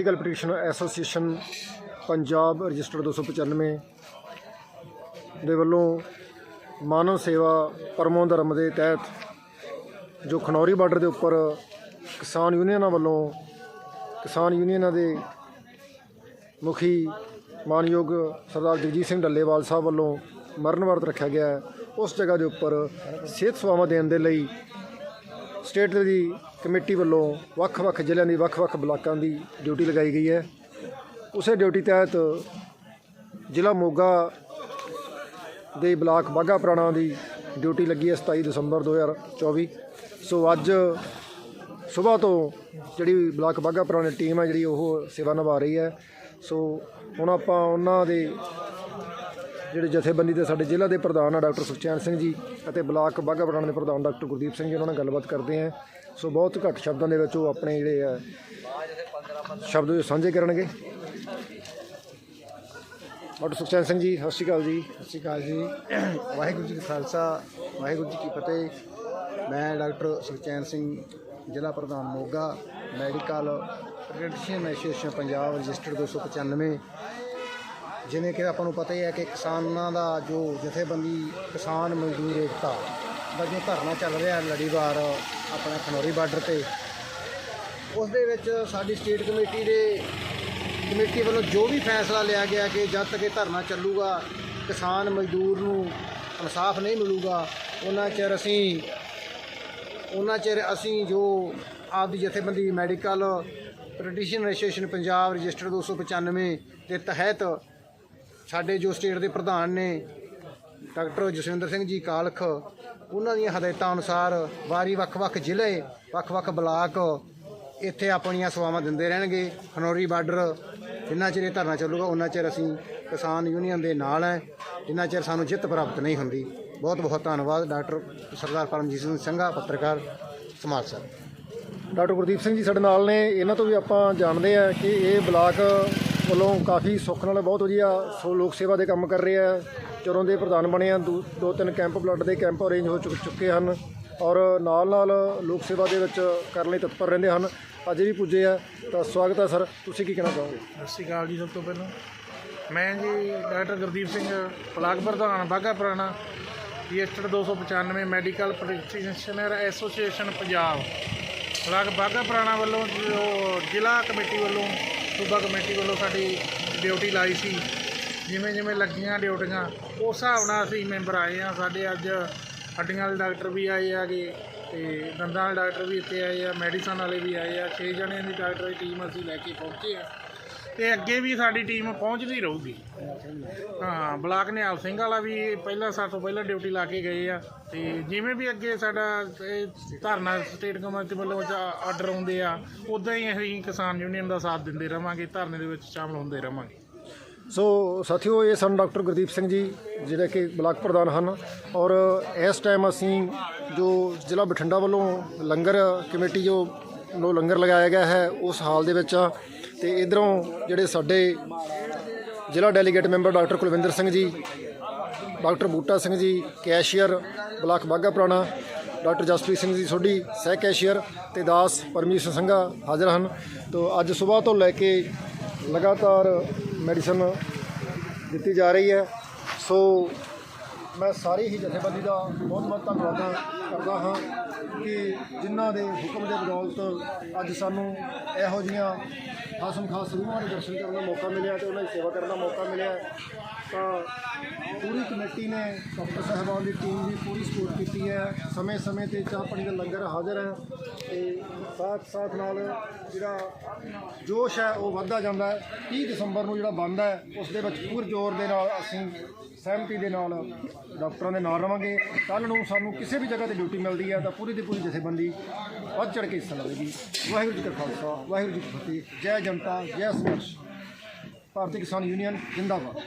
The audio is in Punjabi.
Legal petition association Punjab registered 295 ਦੇ ਵੱਲੋਂ ਮਾਨਵ ਸੇਵਾ ਪਰਮੋ ਧਰਮ ਦੇ ਤਹਿਤ ਜੋ ਖਨੌਰੀ ਬਾਰਡਰ ਦੇ ਉੱਪਰ ਕਿਸਾਨ ਯੂਨੀਅਨਾਂ ਵੱਲੋਂ ਕਿਸਾਨ ਯੂਨੀਅਨਾਂ ਦੇ ਮੁਖੀ ਮਾਨਯੋਗ ਸਰਦਾਰ ਜਗਜੀਤ ਸਿੰਘ ਡੱਲੇਵਾਲ ਸਾਹਿਬ ਵੱਲੋਂ ਮਰਨ ਵਰਤ ਰੱਖਿਆ ਗਿਆ ਉਸ ਜਗ੍ਹਾ ਦੇ ਉੱਪਰ ਸਿਹਤ ਸੇਵਾਵਾਂ ਦੇਣ ਦੇ ਲਈ ਸਟੇਟ ਦੀ ਕਮੇਟੀ ਵੱਲੋਂ ਵੱਖ-ਵੱਖ ਜ਼ਿਲ੍ਹਿਆਂ ਦੀ ਵੱਖ-ਵੱਖ ਬਲਾਕਾਂ ਦੀ ਡਿਊਟੀ ਲਗਾਈ ਗਈ ਹੈ। ਉਸੇ ਡਿਊਟੀ ਤਹਿਤ ਜ਼ਿਲ੍ਹਾ ਮੋਗਾ ਦੇ ਬਲਾਕ ਬਾਘਾ ਪੁਰਾਣਾ ਦੀ ਡਿਊਟੀ ਲੱਗੀ ਹੈ 27 ਦਸੰਬਰ 2024 ਸੋ ਅੱਜ ਸਵੇਰ ਤੋਂ ਜਿਹੜੀ ਬਲਾਕ ਬਾਘਾ ਪੁਰਾਣਾ ਟੀਮ ਹੈ, ਜਿਹੜੀ ਉਹ ਸੇਵਾ ਨਿਭਾ ਰਹੀ ਹੈ। ਸੋ ਹੁਣ ਆਪਾਂ ਉਹਨਾਂ ਦੇ ਜਿਹੜੇ ਜਥੇਬੰਦੀ ਦੇ ਸਾਡੇ ਜ਼ਿਲ੍ਹਾ ਦੇ ਪ੍ਰਧਾਨ ਆ ਡਾਕਟਰ ਸੁਖਚੈਨ ਸਿੰਘ ਜੀ ਅਤੇ ਬਲਾਕ ਬਾਘਾ ਪੁਰਾਣਾ ਦੇ ਪ੍ਰਧਾਨ ਡਾਕਟਰ ਗੁਰਦੀਪ ਸਿੰਘ ਜੀ, ਉਹਨਾਂ ਨਾਲ ਗੱਲਬਾਤ ਕਰਦੇ ਹਾਂ। ਸੋ ਬਹੁਤ ਘੱਟ ਸ਼ਬਦਾਂ ਦੇ ਵਿੱਚ ਉਹ ਆਪਣੇ ਜਿਹੜੇ ਆ, ਸ਼ਬਦ ਸਾਂਝੇ ਕਰਨਗੇ। ਡਾਕਟਰ ਸੁਖਚੈਨ ਸਿੰਘ ਜੀ, ਸਤਿ ਸ਼੍ਰੀ ਅਕਾਲ ਜੀ। ਸਤਿ ਸ਼੍ਰੀ ਅਕਾਲ ਜੀ। ਵਾਹਿਗੁਰੂ ਜੀ ਕਾ ਖਾਲਸਾ, ਵਾਹਿਗੁਰੂ ਜੀ ਕੀ ਫਤਿਹ। ਮੈਂ ਡਾਕਟਰ ਸੁਖਚੈਨ ਸਿੰਘ, ਜ਼ਿਲ੍ਹਾ ਪ੍ਰਧਾਨ Moga, medical practitioner association Punjab, registered 295 ਜਿਵੇਂ ਕਿ ਆਪਾਂ ਨੂੰ ਪਤਾ ਹੀ ਹੈ ਕਿ ਕਿਸਾਨਾਂ ਦਾ ਜੋ ਜਥੇਬੰਦੀ ਕਿਸਾਨ ਮਜ਼ਦੂਰ ਏਕਤਾ ਦਾ ਜੋ ਧਰਨਾ ਚੱਲ ਰਿਹਾ ਲੜੀਵਾਰ ਆਪਣਾ ਖਨੌਰੀ ਬਾਰਡਰ ਤੇ, ਉਸ ਦੇ ਵਿੱਚ ਸਾਡੀ ਸਟੇਟ ਕਮੇਟੀ ਦੇ ਕਮੇਟੀ ਵੱਲੋਂ ਜੋ ਵੀ ਫੈਸਲਾ ਲਿਆ ਗਿਆ ਕਿ ਜਦ ਤੱਕ ਇਹ ਧਰਨਾ ਚੱਲੂਗਾ, ਕਿਸਾਨ ਮਜ਼ਦੂਰ ਨੂੰ ਇਨਸਾਫ ਨਹੀਂ ਮਿਲੂਗਾ, ਉਹਨਾਂ ਚਿਰ ਅਸੀਂ, ਉਹਨਾਂ ਚਿਰ ਅਸੀਂ ਜੋ ਆਪਦੀ ਜਥੇਬੰਦੀ medical practitioner association Punjab register 295 ਦੇ ਤਹਿਤ ਸਾਡੇ ਜੋ ਸਟੇਟ ਦੇ ਪ੍ਰਧਾਨ ਨੇ ਡਾਕਟਰ ਜਸਵਿੰਦਰ ਸਿੰਘ ਜੀ ਕਾਲਖ, ਉਹਨਾਂ ਦੀਆਂ ਹਦਾਇਤਾਂ ਅਨੁਸਾਰ ਵਾਰੀ ਵੱਖ-ਵੱਖ ਜ਼ਿਲ੍ਹੇ, ਵੱਖ-ਵੱਖ ਬਲਾਕ ਇੱਥੇ ਆਪਣੀਆਂ ਸੇਵਾਵਾਂ ਦਿੰਦੇ ਰਹਿਣਗੇ। ਖਨੌਰੀ ਬਾਰਡਰ ਜਿੰਨਾ ਚਿਰ ਇਹ ਧਰਨਾ ਚੱਲੂਗਾ ਉਹਨਾਂ ਚਿਰ ਅਸੀਂ ਕਿਸਾਨ ਯੂਨੀਅਨ ਦੇ ਨਾਲ ਹੈ। ਜਿੰਨਾ ਚਿਰ ਸਾਨੂੰ ਜਿੱਤ ਪ੍ਰਾਪਤ ਨਹੀਂ ਹੁੰਦੀ। ਬਹੁਤ ਬਹੁਤ ਧੰਨਵਾਦ ਡਾਕਟਰ ਸਰਦਾਰ ਪਰਮਜੀਤ ਸਿੰਘ ਸੰਘਾ, ਪੱਤਰਕਾਰ ਸਮਾਜ ਸਰ ਡਾਕਟਰ ਗੁਰਦੀਪ ਸਿੰਘ ਜੀ ਸਾਡੇ ਨਾਲ ਨੇ। ਇਹਨਾਂ ਤੋਂ ਵੀ ਆਪਾਂ ਜਾਣਦੇ ਆ ਕਿ ਇਹ ਬਲਾਕ ਵੱਲੋਂ ਕਾਫੀ ਸੁੱਖ ਨਾਲ ਬਹੁਤ ਵਧੀਆ ਸੋ ਲੋਕ ਸੇਵਾ ਦੇ ਕੰਮ ਕਰ ਰਹੇ ਆ। ਚਰੋਂ ਦੇ ਪ੍ਰਧਾਨ ਬਣੇ ਆ। ਦੋ ਦੋ ਤਿੰਨ ਕੈਂਪ ਬਲੱਡ ਦੇ ਕੈਂਪ ਅਰੇਂਜ ਹੋ ਚੁੱਕ ਚੁੱਕੇ ਹਨ ਔਰ ਨਾਲ ਨਾਲ ਲੋਕ ਸੇਵਾ ਦੇ ਵਿੱਚ ਕਰਨ ਲਈ ਤਤਪਰ ਰਹਿੰਦੇ ਹਨ। ਅੱਜ ਵੀ ਪੁੱਜੇ ਆ। ਤਾਂ ਸਵਾਗਤ ਹੈ ਸਰ। ਤੁਸੀਂ ਕੀ ਕਹਿਣਾ ਚਾਹੋਗੇ? ਸਤਿ ਸ਼੍ਰੀ ਅਕਾਲ ਜੀ ਸਭ ਤੋਂ ਪਹਿਲਾਂ। ਮੈਂ ਜੀ ਡਾਕਟਰ ਗੁਰਦੀਪ ਸਿੰਘ ਬਲਾਕ ਪ੍ਰਧਾਨ Bagha Purana. Registered 295 medical practitioner association Punjab. Block Bagha Purana ਵੱਲੋਂ ਜੋ ਜ਼ਿਲ੍ਹਾ ਕਮੇਟੀ ਵੱਲੋਂ, ਸੂਬਾ ਕਮੇਟੀ ਵੱਲੋਂ ਸਾਡੀ ਡਿਊਟੀ ਲਾਈ ਸੀ। ਜਿਵੇਂ ਜਿਵੇਂ ਲੱਗੀਆਂ ਡਿਊਟੀਆਂ, ਉਸ ਹਿਸਾਬ ਨਾਲ ਅਸੀਂ ਮੈਂਬਰ ਆਏ ਆ ਸਾਡੇ ਅੱਜ ਹੱਡੀਆਂ ਵਾਲੇ ਡਾਕਟਰ ਵੀ ਆਏ ਆਗੇ ਤੇ ਦੰਦਾਂ ਵਾਲੇ ਡਾਕਟਰ ਵੀ ਇੱਥੇ ਆਏ ਆ, ਮੈਡੀਸਨ ਵਾਲੇ ਵੀ ਆਏ ਆ। 6 ਜਣਿਆਂ ਦੀ ਡਾਕਟਰ ਦੀ ਟੀਮ ਅਸੀਂ ਲੈ ਕੇ ਪਹੁੰਚੇ ਆ ਤੇ ਅੱਗੇ ਵੀ ਸਾਡੀ ਟੀਮ ਪਹੁੰਚਦੀ ਰਹੂਗੀ। ਹਾਂ, ਬਲਾਕ ਨਿਹਾਲ ਸਿੰਘ ਵਾਲਾ ਵੀ ਪਹਿਲਾਂ ਸਾਡੇ ਤੋਂ ਪਹਿਲਾਂ ਡਿਊਟੀ ਲਾ ਕੇ ਗਏ ਆ। ਤੇ ਜਿਵੇਂ ਵੀ ਅੱਗੇ ਸਾਡਾ ਇਹ ਧਰਨਾ ਸਟੇਟ ਕਮੇਟੀ ਵੱਲੋਂ ਆਰਡਰ ਆਉਂਦੇ ਆ ਉਦਾਂ ਹੀ ਅਸੀਂ ਕਿਸਾਨ ਯੂਨੀਅਨ ਦਾ ਸਾਥ ਦਿੰਦੇ ਰਵਾਂਗੇ, ਧਰਨੇ ਦੇ ਵਿੱਚ ਸ਼ਾਮਲ ਹੁੰਦੇ ਰਵਾਂਗੇ। ਸੋ ਸਾਥੀਓ, ਇਹ ਸਨ ਡਾਕਟਰ ਗੁਰਦੀਪ ਸਿੰਘ ਜੀ, ਜਿਹੜੇ ਕਿ ਬਲਾਕ ਪ੍ਰਧਾਨ ਹਨ। ਔਰ ਇਸ ਟਾਈਮ ਅਸੀਂ ਜੋ ਜ਼ਿਲ੍ਹਾ ਬਠਿੰਡਾ ਵੱਲੋਂ ਲੰਗਰ ਕਮੇਟੀ ਜੋ ਨੂੰ ਲੰਗਰ ਲਗਾਇਆ ਗਿਆ ਹੈ ਉਸ ਹਾਲ ਦੇ ਵਿੱਚ। ਆ ਤੇ ਇਧਰੋਂ ਜਿਹੜੇ ਸਾਡੇ ਜ਼ਿਲ੍ਹਾ delegate member doctor Kulwinder Singh ji, doctor Buta Singh ji cashier block Bagha ਪੁਰਾਣਾ, ਡਾਕਟਰ ਜਸਪ੍ਰੀਤ ਸਿੰਘ ਜੀ ਸੋਢੀ, ਸਹਿ ਕੈਸ਼ੀਅਰ ਤੇ ਦਾਸ ਪਰਮਜੀਤ ਸਿੰਘ ਸੰਘਾ ਹਾਜ਼ਰ ਹਨ। ਤੋਂ ਅੱਜ ਸਵੇਰ ਤੋਂ ਲੈ ਕੇ ਲਗਾਤਾਰ ਮੈਡੀਸਨ ਦਿੱਤੀ ਜਾ ਰਹੀ ਹੈ। ਸੋ ਮੈਂ ਸਾਰੀ ਹੀ ਜਥੇਬੰਦੀ ਦਾ ਬਹੁਤ ਬਹੁਤ ਧੰਨਵਾਦ ਕਰਦਾ ਹਾਂ ਕਿ ਜਿਨ੍ਹਾਂ ਦੇ ਹੁਕਮ ਦੇ ਬਦੌਲਤ ਅੱਜ ਸਾਨੂੰ ਇਹੋ ਜੀਆਂ ਖਾਸਮ ਖਾਸ ਰੂਹਾਂ ਦੇ ਦਰਸ਼ਨ ਕਰਨ ਦਾ ਮੌਕਾ ਮਿਲਿਆ ਤੇ ਉਹਨਾਂ ਦੀ ਸੇਵਾ ਕਰਨ ਦਾ ਮੌਕਾ ਮਿਲਿਆ ਤਾਂ ਪੂਰੀ ਕਮੇਟੀ ਨੇ ਡਾਕਟਰ ਸਾਹਿਬਾਨ ਦੀ ਟੀਮ ਦੀ ਪੂਰੀ ਸਪੋਰਟ ਕੀਤੀ ਹੈ। ਸਮੇਂ ਸਮੇਂ ਤੇ ਚਾਹ ਪਾਣੀ ਦਾ ਲੰਗਰ ਹਾਜ਼ਰ ਹੈ ਤੇ ਸਾਥ ਸਾਥ ਨਾਲ ਜਿਹੜਾ ਜੋਸ਼ ਹੈ ਉਹ ਵੱਧਦਾ ਜਾਂਦਾ ਹੈ। 30 ਦਸੰਬਰ ਨੂੰ ਜਿਹੜਾ ਬੰਦ ਹੈ, ਉਸ ਦੇ ਵਿੱਚ ਪੂਰ ਜ਼ੋਰ ਦੇ ਨਾਲ ਅਸੀਂ ਸਹਿਮਤੀ ਦੇ ਨਾਲ ਡਾਕਟਰਾਂ ਦੇ ਨਾਲ ਰਵਾਂਗੇ। ਕੱਲ ਨੂੰ ਸਾਨੂੰ ਕਿਸੇ ਵੀ ਜਗ੍ਹਾ ਤੇ ਡਿਊਟੀ ਮਿਲਦੀ ਹੈ ਤਾਂ ਪੂਰੀ ਦੀ ਪੂਰੀ ਜਥੇਬੰਦੀ ਵੱਧ ਚੜ ਕੇ ਹਿੱਸਾ ਲਵੇਗੀ। ਵਾਹਿਗੁਰੂ ਜੀ ਕਾ ਖਾਲਸਾ, ਵਾਹਿਗੁਰੂ ਜੀ ਕੀ ਫਤਿਹ। ਜੈ ਜਨਤਾ, ਜੈ ਸੰਘਰਸ਼। ਭਾਰਤੀ ਕਿਸਾਨ ਯੂਨੀਅਨ, ਜਿੰਦਾਬਾਦ।